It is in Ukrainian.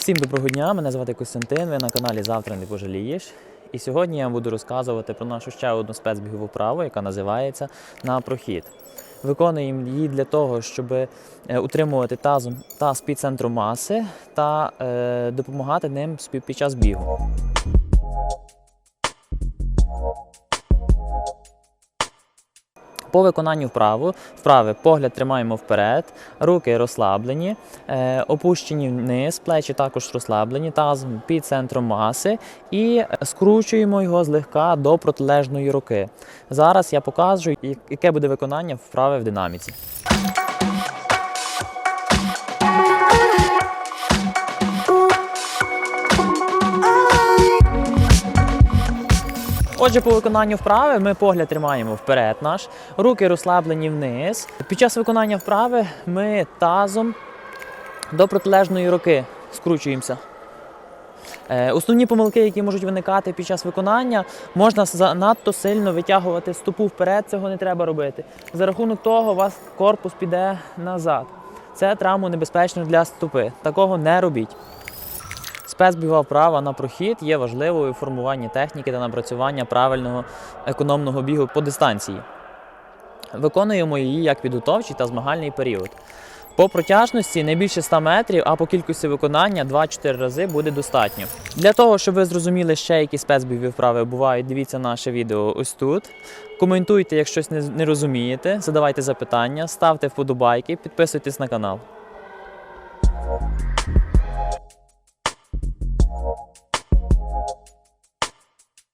Всім доброго дня, мене звати Костянтин, ви на каналі Завтра не пожалієш. І сьогодні я вам буду розказувати про нашу ще одну спецбігову вправу, яка називається на прохід. Виконуємо її для того, щоб е, утримувати тазом таз під центром маси та е, допомагати ним під час бігу. По виконанню вправу, вправи погляд тримаємо вперед, руки розслаблені, е, опущені вниз, плечі також розслаблені, таз під центром маси і скручуємо його злегка до протилежної руки. Зараз я покажу, яке буде виконання вправи в динаміці. Отже, по виконанню вправи ми погляд тримаємо вперед наш, руки розслаблені вниз. Під час виконання вправи ми тазом до протилежної руки скручуємося. Е, Основні помилки, які можуть виникати під час виконання, можна занадто сильно витягувати стопу вперед, цього не треба робити. За рахунок того, у вас корпус піде назад. Це травму небезпечно для стопи. Такого не робіть. Спецбігова вправа на прохід є важливою у формуванні техніки та напрацювання правильного економного бігу по дистанції. Виконуємо її як підготовчий та змагальний період. По протяжності не більше 100 метрів, а по кількості виконання 2-4 рази буде достатньо. Для того, щоб ви зрозуміли ще, які спецбігові вправи бувають, дивіться наше відео ось тут. Коментуйте, як щось не розумієте, задавайте запитання, ставте вподобайки, підписуйтесь на канал.